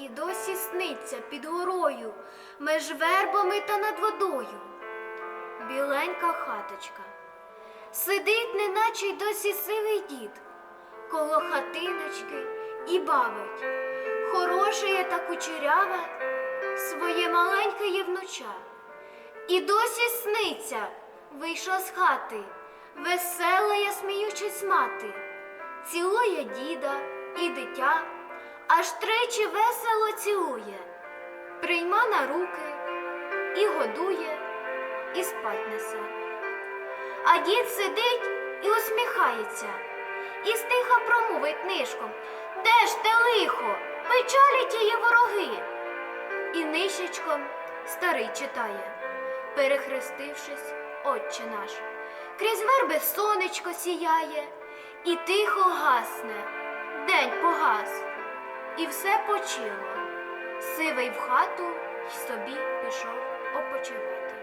і досі сниться під горою, меж вербами та над водою. Біленька хаточка. Сидить, неначе й досі сивий дід, коло хатиночки і бавить, хорошеє та кучеряве своє маленьке євнуча. І досі сниться, вийшла з хати, весела я сміючись мати, цілує діда і дитя, аж тричі весело цілує, прийма на руки і годує, і спать несе. А дід сидить і усміхається, і стиха промовить нишком Де ж те лихо, печалі тії вороги. І нишечком старий читає, перехрестившись, Отче наш. Крізь верби сонечко сіяє, і тихо гасне, і все почило. Сивий в хату й собі пішов опочивати.